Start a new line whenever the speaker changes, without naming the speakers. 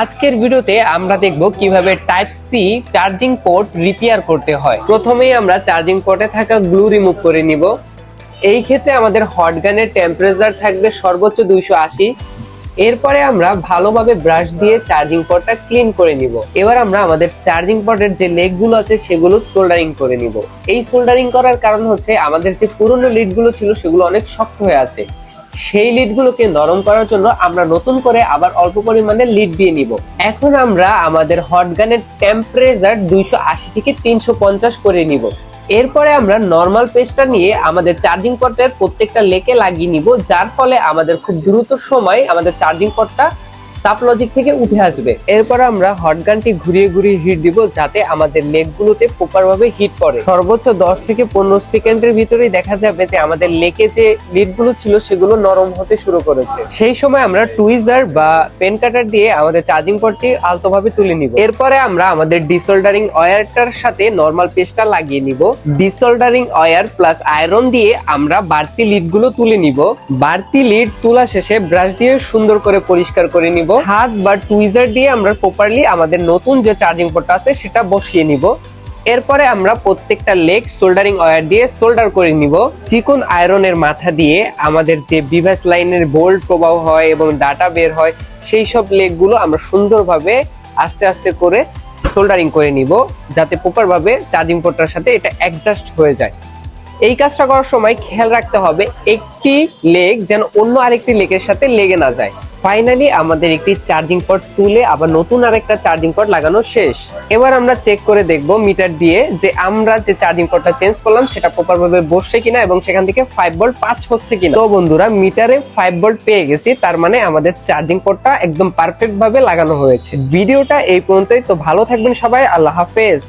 আজকের ভিডিওতে আমরা দেখব কীভাবে type C charging port repair করতে হয়। প্রথমেই আমরা চার্জিং পোর্টে থাকা গ্লু রিমুভ করে নিব। এই ক্ষেত্রে আমাদের হট গানের টেম্পারেচার থাকবে সর্বোচ্চ দুইশো আশি। এরপরে আমরা ভালোভাবে ব্রাশ দিয়ে চার্জিং পোর্টটা ক্লিন করে নিব। এবার আমরা আমাদের চার্জিং পোর্টের যে লেগগুলো আছে সেগুলো সোল্ডারিং করে নিব। এই সোল্ডারিং করার কারণ হচ্ছে আমাদের যে পুরনো লিডগুলো ছিল সেগুলো অনেক শক্ত হয়ে আছে। সেই লিডগুলোকে নরম করার জন্য আমরা নতুন করে আবার অল্প পরিমাণে লিড দিয়ে নিব। এখন আমরা আমাদের হটগানের টেম্পারেচার দুইশো আশি থেকে তিনশো পঞ্চাশ করে নিব। এরপরে আমরা নর্মাল পেস্টটা নিয়ে আমাদের চার্জিং পটের প্রত্যেকটা লেকে লাগিয়ে নিব, যার ফলে আমাদের খুব দ্রুত সময় আমাদের চার্জিং পটটা সাপলজিক থেকে উঠে আসবে। এরপর আমরা হট গানটি ঘুরিয়ে ঘুরিয়ে হিট দিব যাতে আমাদের লেগগুলোতে প্রপার ভাবে হিট পড়ে। সর্বোচ্চ 10 থেকে পনেরো সেকেন্ডের ভিতরেই দেখা যাবে যে আমাদের লেকে যে লিডগুলো ছিল সেগুলো নরম হতে শুরু করেছে। সেই সময় আমরা টুইজার বা পেন কাটার দিয়ে আমাদের চার্জিং পটটি আলতোভাবে তুলে নিব। এরপরে আমরা আমাদের ডিসোল্ডারিং ওয়্যারটার সাথে নর্মাল পেস্টটা লাগিয়ে নিব। ডিসোল্ডারিং ওয়্যার প্লাস আয়রন দিয়ে আমরা বাড়তি লিডগুলো তুলে নিব। বাড়তি লিড তোলা শেষে ব্রাশ দিয়ে সুন্দর করে পরিষ্কার করে নিব। হাত বা টুইজার দিয়ে আমরা প্রপারলি আমাদের নতুন যে চার্জিং পোর্টটা আছে সেটা বসিয়ে নিব। এরপরে আমরা প্রত্যেকটা লেগ সোল্ডারিং ওয়্যার দিয়ে সোল্ডার করে নিব। চিকন আয়রনের মাথা দিয়ে আমাদের যে বিভাস লাইনের বোল্ট প্রবাহ হয় এবং ডাটা বের হয়, সেই সব লেগগুলো আমরা সুন্দরভাবে আস্তে আস্তে করে সোল্ডারিং করে নিব, যাতে প্রপার ভাবে চার্জিং পোর্টটার সাথে এটা অ্যাডজাস্ট হয়ে যায়। এই কাজটা করার সময় খেয়াল রাখতে হবে একটি লেগ যেন অন্য আরেকটি লেগের সাথে লেগে না যায়। ফাইনালি আমাদের একটি চার্জিং পট তুলে আবার নতুন আরেকটা চার্জিং পট লাগানো শেষ। এবার আমরা চেক করে দেখব মিটার দিয়ে যে আমরা যে চার্জিং পটটা চেঞ্জ করলাম, সেটা প্রপার ভাবে বসছে কিনা এবং সেখান থেকে ফাইভ ভোল্ট পাঁচ হচ্ছে কিনা। তো বন্ধুরা মিটারে ফাইভ ভোল্ট পেয়ে গেছি, তার মানে আমাদের চার্জিং পটটা একদম পারফেক্ট ভাবে লাগানো হয়েছে। ভিডিওটা এই পর্যন্তই, তো ভালো থাকবেন সবাই, আল্লাহ হাফেজ।